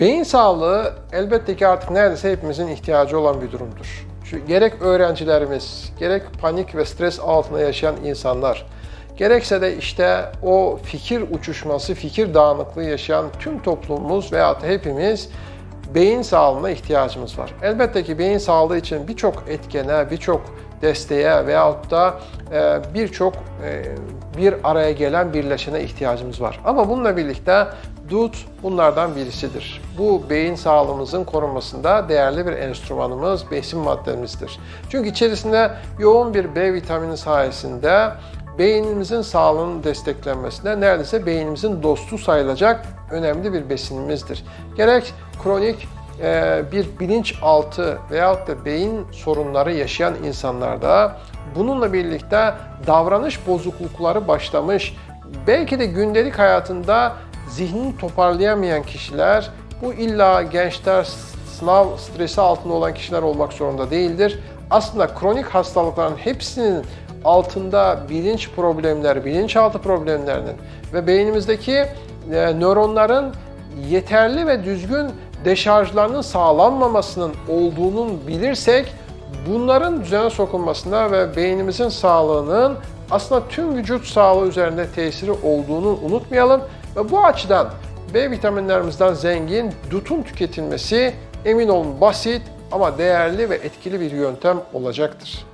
Beyin sağlığı elbette ki artık neredeyse hepimizin ihtiyacı olan bir durumdur. Şu, gerek öğrencilerimiz, gerek panik ve stres altında yaşayan insanlar, gerekse de işte o fikir uçuşması, fikir dağınıklığı yaşayan tüm toplumumuz veyahut da hepimiz beyin sağlığına ihtiyacımız var. Elbette ki beyin sağlığı için birçok etkene, birçok desteğe veyahut da e, birçok e, bir araya gelen birleşene ihtiyacımız var. Ama bununla birlikte DUT bunlardan birisidir. Bu beyin sağlığımızın korunmasında değerli bir enstrümanımız, besin maddemizdir. Çünkü içerisinde yoğun bir B vitamini sayesinde beynimizin sağlığının desteklenmesinde neredeyse beynimizin dostu sayılacak önemli bir besinimizdir. Gerek kronik bir bilinçaltı veyahut da beyin sorunları yaşayan insanlarda bununla birlikte davranış bozuklukları başlamış, belki de gündelik hayatında zihnini toparlayamayan kişiler, bu illa gençler, sınav stresi altında olan kişiler olmak zorunda değildir. Aslında kronik hastalıkların hepsinin altında bilinç problemleri, bilinçaltı problemlerinin ve beynimizdeki e, nöronların yeterli ve düzgün deşarjlarının sağlanmamasının olduğunu bilirsek bunların düzene sokulmasına ve beynimizin sağlığının aslında tüm vücut sağlığı üzerinde tesiri olduğunu unutmayalım ve bu açıdan B vitaminlerimizden zengin dutun tüketilmesi emin olun basit ama değerli ve etkili bir yöntem olacaktır.